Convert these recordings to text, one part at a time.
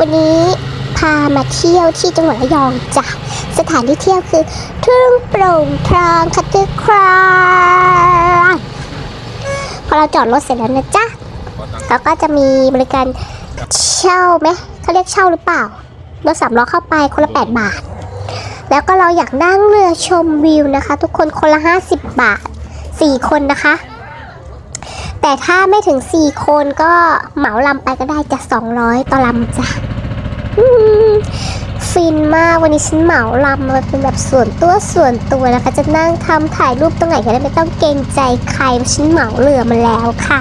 วันนี้พามาเที่ยวที่จังหวัดระยองจ้ะสถานที่เที่ยวคือทุ่งโปร่งทางคัตเตอร์ครางพอเราจอดรถเสร็จแล้วนะจ๊ะเขาก็จะมีบริการเช่าไหมเขาเรียกเช่าหรือเปล่ารถสามล้อเข้าไปคนละ 8 บาท แล้วก็เราอยากนั่งเรือชมวิวนะคะ ทุกคนคนละ 50 บาท 4 คนนะคะ แต่ถ้าไม่ถึง 4 คนก็เหมาลำไปก็ได้จะ200ต่อลำจ้ะ ฟินมากวันนี้ฉันเหมาลำมาเป็นแบบส่วนตัวส่วนตัวนะคะ จะนั่งทำถ่ายรูปตรงไหนก็ได้ไม่ต้องเกรงใจใครฉันเหมาเรือมาแล้วค่ะ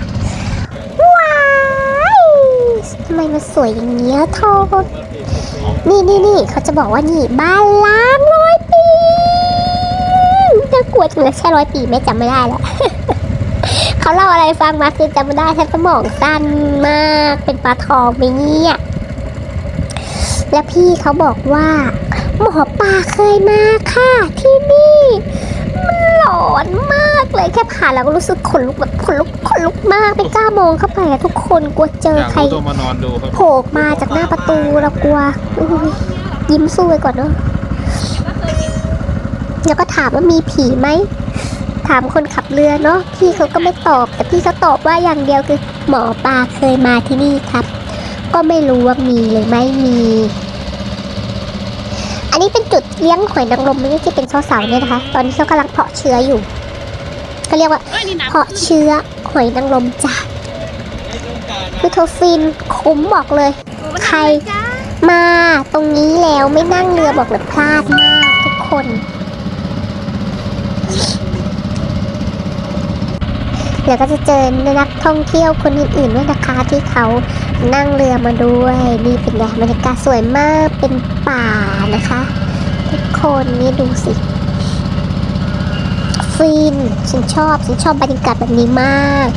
ว้ายทำไมมันสวยอย่างเงี้ยโทษนี่นี่นี่เขาจะบอกว่านี่บ้านล้างร้อยปีน่ากลัวจังเลยใช่ร้อยปีไม่จำไม่ได้แล้วเขาเล่าอะไรฟังมาคือจำไม่ได้แทบสมองสั้นมากเป็นปลาทองไปเนี่ย แล้วพี่เขาบอกว่าหมอปลาเคยมาค่ะที่นี่ มันหลอนมากเลยแค่ผ่านแล้วก็รู้สึกขนลุกแบบขนลุกขนลุกมากไม่กล้ามองเข้าไปอะทุกคนกลัวเจออยากใครรู้ตัวมานอนดูครับ โผล่มาจากหน้าประตูเรากลัวอุ๊ยยิ้มสู้ไปก่อนเนาะแล้วก็ถามว่ามีผีไหมถามคนขับเรือเนาะพี่เขาก็ไม่ตอบ แต่พี่เขาตอบว่าอย่างเดียวคือ หมอปลาเคยมาที่นี่ครับ ก็ไม่รู้ว่ามีหรือไม่มี อันนี้เป็นจุดเลี้ยงหอยนางรมนี่ที่เป็นเสาๆเนี่ยนะคะ ตอนนี้เขากำลังเพาะเชื้ออยู่เขาเรียกว่าเพาะเชื้อหอยนางรมจ้ะคือโทฟินคุ้มบอกเลย ใครมาตรงนี้แล้วไม่นั่งเรือบอกเลยพลาดมากทุกคนเดี๋ยวก็จะเจอนักท่องเที่ยวคนอื่นๆด้วยนะคะที่เขา นั่งเรือมาด้วย นี่เป็นไงบรรยากาศสวยมากเป็นป่านะคะ ทุกคนนี่ดูสิฟินฉันชอบฉันชอบบรรยากาศแบบนี้มาก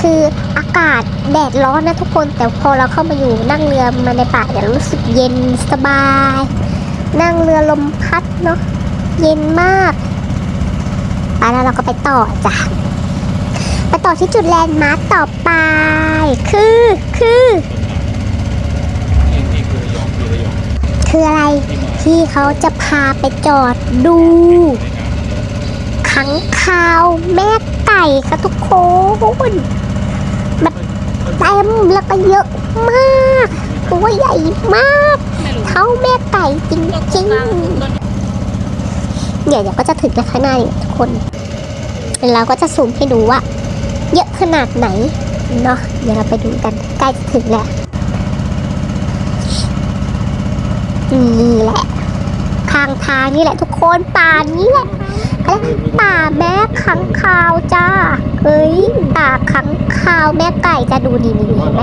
คืออากาศแดดร้อนนะทุกคนแต่พอเราเข้ามาอยู่นั่งเรือมาในป่าเนี่ยรู้สึกเย็นสบาย นั่งเรือลมพัดเนาะเย็นมากไปแล้วเราก็ไปต่อจ้ะ ต่อที่จุดแลนด์มาร์คต่อไป คือ คือ นี่นี่คือระยองคือระยองคืออะไร ที่มาที่เขาจะพาไปจอดดู ขังคาวแม่ไก่ค่ะทุกคนแบบเต็มแล้วก็เยอะมาก ตัวใหญ่มาก เท่าแม่ไก่จริงๆเดี๋ยวเดี๋ยวก็จะถึงแล้วข้างหน้านี่ทุกคน เราก็จะซูมให้ดูว่า เยอะขนาดไหนเนาะเดี๋ยวเราไปดูกันใกล้จะถึงแล้วนี่แหละทางทางนี่แหละทุกคนป่านี้แหละป่าแม่ขังคาวจ้าเฮ้ยป่าขังคาวแม่ไก่จะดูดีนี่เห็นไหม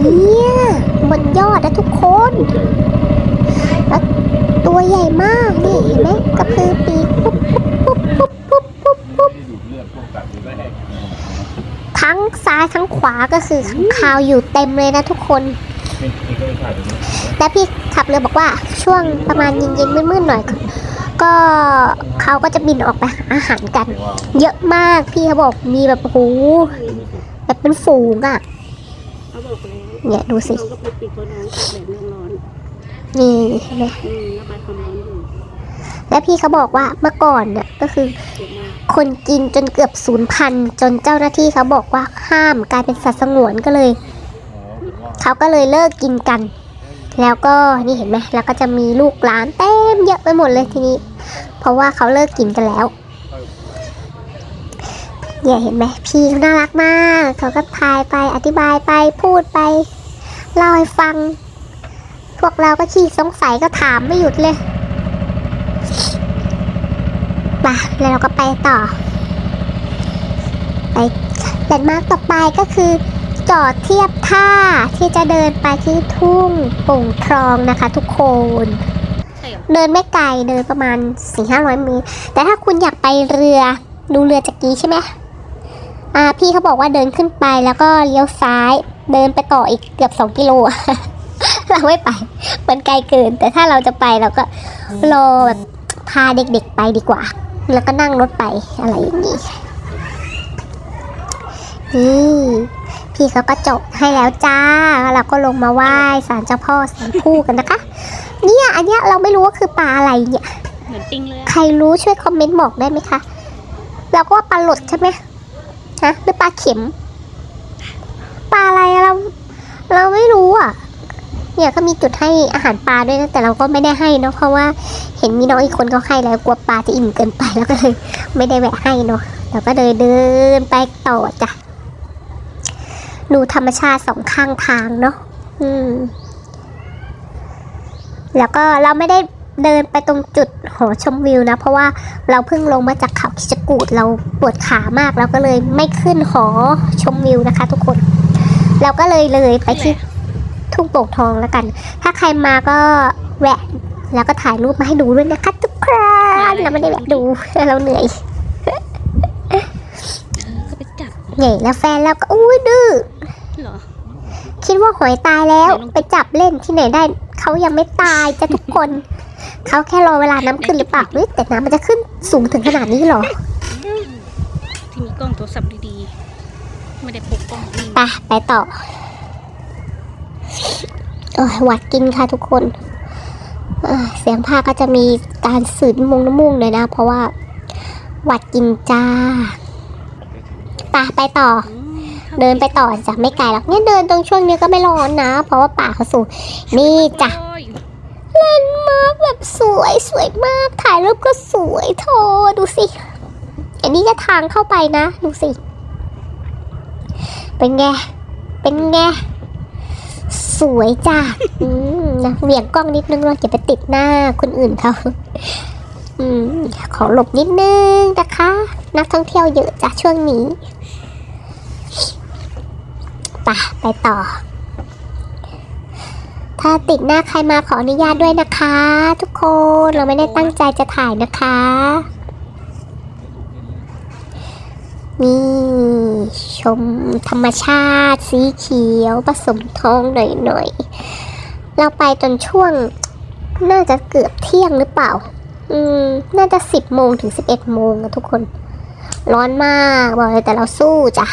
เนี่ยบนยอดนะทุกคนแล้วตัวใหญ่มากนี่เห็นไหมกระพือปีกปุ๊บปุ๊บปุ๊บปุ๊บปุ๊บปุ๊บทั้งซ้ายทั้งขวาก็คือขังคาวอยู่เต็มเลยนะทุกคน และพี่ขับเรือบอกว่าช่วงประมาณเย็นๆมืดๆหน่อย ก็เขาก็จะบินออกไปหาอาหารกัน เยอะมากพี่เขาบอกมีแบบโอ้โหแบบเป็นฝูงอะเขาบอกแล้วเนี่ยดูสิน้องก็ไปปิดเพราะน้องตากแดดเรื่องร้อนนี่เห็นไหม และพี่เขาบอกว่าเมื่อก่อนเนี่ยก็คือ คนกินจนเกือบศูนย์พันจนเจ้าหน้าที่เขาบอกว่าห้ามกลายเป็นสัตว์สงวนก็เลยเขาก็เลยเลิกกินกัน แล้วก็นี่เห็นไหมแล้วก็จะมีลูกหลานเต็มเยอะไปหมดเลยทีนี้ เพราะว่าเขาเลิกกินกันแล้วเนี่ยเห็นไหมพี่เขาน่ารักมากเขาก็ทายไปอธิบายไปพูดไปเล่าให้ฟัง พวกเราก็ขี้สงสัยก็ถามไม่หยุดเลย ไปแล้วเราก็ไปต่อ ไปแลนด์มาร์กต่อไปก็คือ จอดเทียบท่าที่จะเดินไปที่ทุ่งโป่งทองนะคะทุกคนใช่เหรอเดินไม่ไกลเดินประมาณสี่ห้าร้อยเมตร แต่ถ้าคุณอยากไปเรือดูเรือจากกี้ใช่ไหมอ่าพี่เขาบอกว่าเดินขึ้นไปแล้วก็เลี้ยวซ้าย เดินไปต่ออีกเกือบสองกิโลเราไม่ไป มันไกลเกิน แต่ถ้าเราจะไปเราก็รอแบบพาเด็กๆไปดีกว่า แล้วก็นั่งรถไปอะไรอย่างนี้นี่พี่เขาก็จบให้แล้วจ้าแล้วเราก็ลงมาไหว้ศาลเจ้าพ่อสารผู้กันนะคะ เนี่ยอันเนี้ยเราไม่รู้ว่าคือปลาอะไรเนี่ยเหมือนปิ้งเลยอะใครรู้ช่วยคอมเมนต์บอกได้ไหมคะเราก็ว่าปลาหลดใช่ไหมฮะหรือปลาเข็ม ปลาอะไรอะเรา เราไม่รู้อะ เนี่ยก็มีจุดให้อาหารปลาด้วยนะแต่เราก็ไม่ได้ให้เนาะเพราะว่าเห็นมีน้องอีกคนเขาให้แล้วกลัวปลาจะอิ่มเกินไปแล้วก็เลยไม่ได้แวะให้เนาะเราก็เลยเดินไปต่อจ้ะดูธรรมชาติสองข้างทางเนาะอืม แล้วก็เราไม่ได้เดินไปตรงจุดหอชมวิวนะ เพราะว่าเราเพิ่งลงมาจากเขาคิชกูดเราปวดขามากเราก็เลยไม่ขึ้นหอชมวิวนะคะ ทุกคน เราก็เลยเลยไปที่ ทุ่งโป่งทองแล้วกัน ถ้าใครมาก็แวะ แล้วก็ถ่ายรูปมาให้ดูด้วยนะคะทุกคนเราไม่ได้แวะดูเราเหนื่อยเออก็ไปจับเหนื่อยแล้วแฟนเราก็อุ้ยดื้อเหรอคิดว่าหอยตายแล้วไหนลองไปจับเล่นที่ไหนได้เขายังไม่ตายจะทุกคน เขาแค่รอเวลาน้ำขึ้นหรือเปล่าเฮ้ยแต่น้ำมันจะขึ้นสูงถึงขนาดนี้เหรอ ที่มีกล้องโทรศัพท์ดีๆ ไม่ได้พกกล้องนี่ไปไปต่อ โอ้ยหวัดกินค่ะทุกคน เสียงภาคก็จะมีการสืดน้งน้ำมูกเลยนะ เพราะว่าหวัดกินจ้าไปไปต่อ เดินไปต่อจ้ะไม่ไกลหรอกเนี่ยเดินตรงช่วงนี้ก็ไม่ร้อนนะ เพราะว่าป่าเขาสูงนี่จ้ะโอ้ยแลนมาร์คแบบสวยสวยมาก ถ่ายรูปก็สวยโทดูสิ อันนี้จะทางเข้าไปนะ ดูสิ เป็นไง เป็นไง สวยจ้ะอืมนะเหวี่ยงกล้องนิดนึงเราอย่าไปติดหน้าคนอื่นเขาอืมขอหลบนิดนึงนะคะ นักท่องเที่ยวเยอะจ้ะช่วงนี้ไปไปต่อ ถ้าติดหน้าใครมาขออนุญาตด้วยนะคะ ทุกคนเราไม่ได้ตั้งใจจะถ่ายนะคะนี่ ชมธรรมชาติสีเขียวผสมทองหน่อยๆ เราไปจนช่วงน่าจะเกือบเที่ยงหรือเปล่า อืม น่าจะสิบโมงถึงสิบเอ็ดโมงอะทุกคน ร้อนมากบอกเลยแต่เราสู้จ้ะ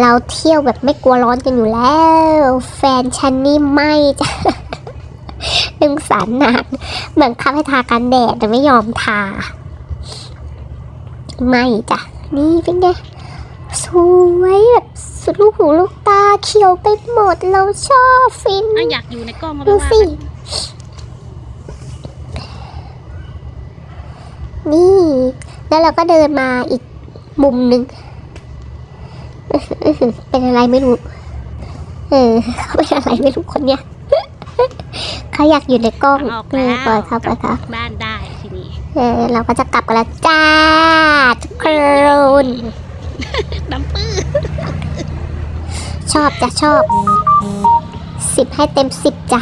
เราเที่ยวแบบไม่กลัวร้อนกันอยู่แล้ว แฟนฉันนี่ไม่จ้ะนึงสารนานเหมือนคับให้ทากันแดดแต่ไม่ยอมทา ไม่จ้ะ นี่เป็นไง สวยแบบสุดลูกหูลูกตาเขียวไปหมดเราชอบฟินอะอยากอยู่ในกล้องก็ดูไม่ว่าสิกันนี่ แล้วเราก็เดินมาอีกมุมหนึ่งเป็นอะไรไม่รู้ เออเขาเป็นอะไรไม่รู้คนเนี้ยเขาอยากอยู่ในกล้องออกเอแล้วอปล่อยเขาปล่อยเขาบ้านได้ทีนี้ เออเราก็จะกลับกันแล้วจ้าทุกคน น้ำปื้อชอบจ้ะชอบสิบให้เต็มสิบจ้ะ